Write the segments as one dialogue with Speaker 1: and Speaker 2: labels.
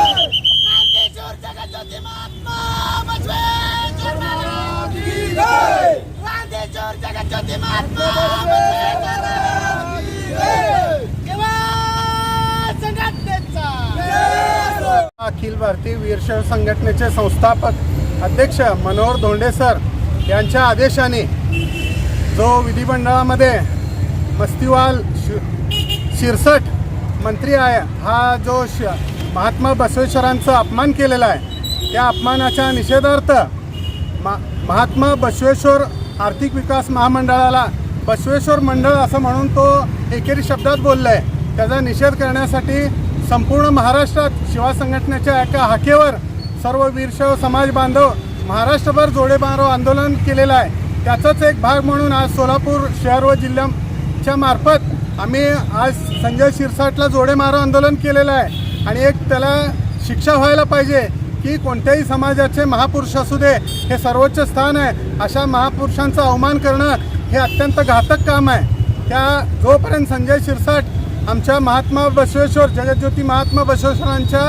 Speaker 1: क्रांतीशूर जगज्योती महात्मा बसवेश्वर महाराज की जय. क्रांतीशूर जगज्योती महात्मा बसवेश्वर महाराज की जय. किंवा संघटनेचा.
Speaker 2: अखिल भारतीय वीरशैव संघटनेचे संस्थापक अध्यक्ष मनोहर धोंडे सर यांच्या आदेशाने जो विधिमंडळामध्ये मस्तीवाल शि शिरसट मंत्री आहे हा जो श महात्मा बसवेश्वरांचा अपमान केलेला आहे त्या अपमानाच्या निषेधार्थ मा महात्मा बसवेश्वर आर्थिक विकास महामंडळाला बसवेश्वर मंडळ असं म्हणून तो एकेरी शब्दात बोलला आहे त्याचा निषेध करण्यासाठी संपूर्ण महाराष्ट्रात शिवा संघटनेच्या एका हाकेवर सर्व वीरशैव समाज बांधव महाराष्ट्रभर जोडेबारो आंदोलन केलेलं आहे. त्याचाच एक भाग म्हणून आज सोलापूर शहर व जिल्ह्याच्या मार्फत आम्ही आज संजय शिरसाटला जोडेमारो आंदोलन केलेलं आहे. आणि एक त्याला शिक्षा व्हायला पाहिजे की कोणत्याही समाजाचे महापुरुष असू दे हे सर्वोच्च स्थान आहे. अशा महापुरुषांचा अवमान करणं हे अत्यंत घातक काम आहे. त्या जोपर्यंत संजय शिरसाट आमच्या महात्मा बसवेश्वर जगज्योती महात्मा बसवेश्वरांच्या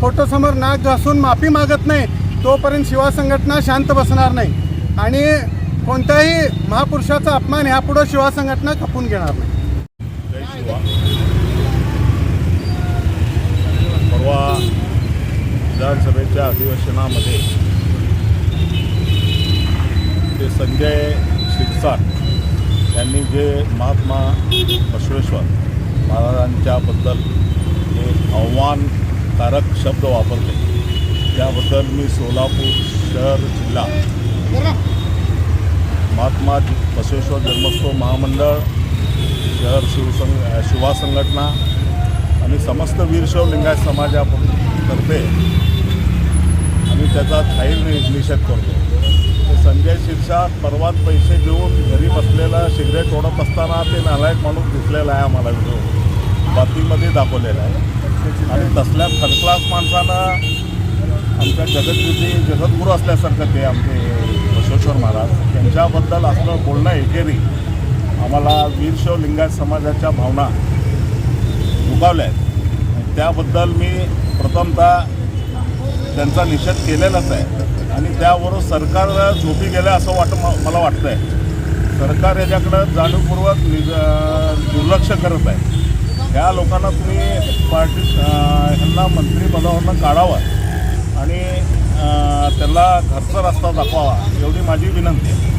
Speaker 2: फोटोसमोर नाक घासून माफी मागत नाही तोपर्यंत शिवा संघटना शांत बसणार नाही. आणि कोणत्याही महापुरुषाचा अपमान ह्यापुढं शिवा संघटना खपून घेणार नाही.
Speaker 3: आजच्या अधिवेशनामध्ये ते संजय शिरसाट यांनी जे महात्मा बसवेश्वर महाराजांच्याबद्दल जे आव्हानकारक शब्द वापरले त्याबद्दल मी सोलापूर शहर जिल्हा महात्मा बसवेश्वर जन्मोत्सव महामंडळ शहर शिवसंग शिवा संघटना आणि समस्त वीरशैव लिंगायत समाजातर्फे त्याचा थाईल निषेध करतो. संजय शिरसाट परवात पैसे देऊन घरी बसलेला सिगरेट ओढत असताना ते नालायक माणूस दिसलेला आहे आम्हाला व्हिडिओ बातमीमध्ये दाखवलेला आहे. आणि तसल्या थर्ड क्लास माणसानं आमच्या जगतगुरुजी जगद्गुरू असल्यासारखं ते आमचे बसवेश्वर महाराज त्यांच्याबद्दल असलं बोलणं एकेरी आम्हाला वीरशैव लिंगायत समाजाच्या भावना दुखावल्या आहेत. त्याबद्दल मी प्रथमतः त्यांचा निषेध केलेलाच आहे. आणि त्यावरून सरकार झोपी गेलं असं वाट म- मला वाटतं आहे सरकार याच्याकडं जाणीवपूर्वक निज दुर्लक्ष करत आहे. ह्या लोकांना तुम्ही पार्टी ह्यांना मंत्रिपदावरनं काढावं. आणि त्यांना त्याला घरचा रस्ता दाखवावा एवढी माझी विनंती आहे.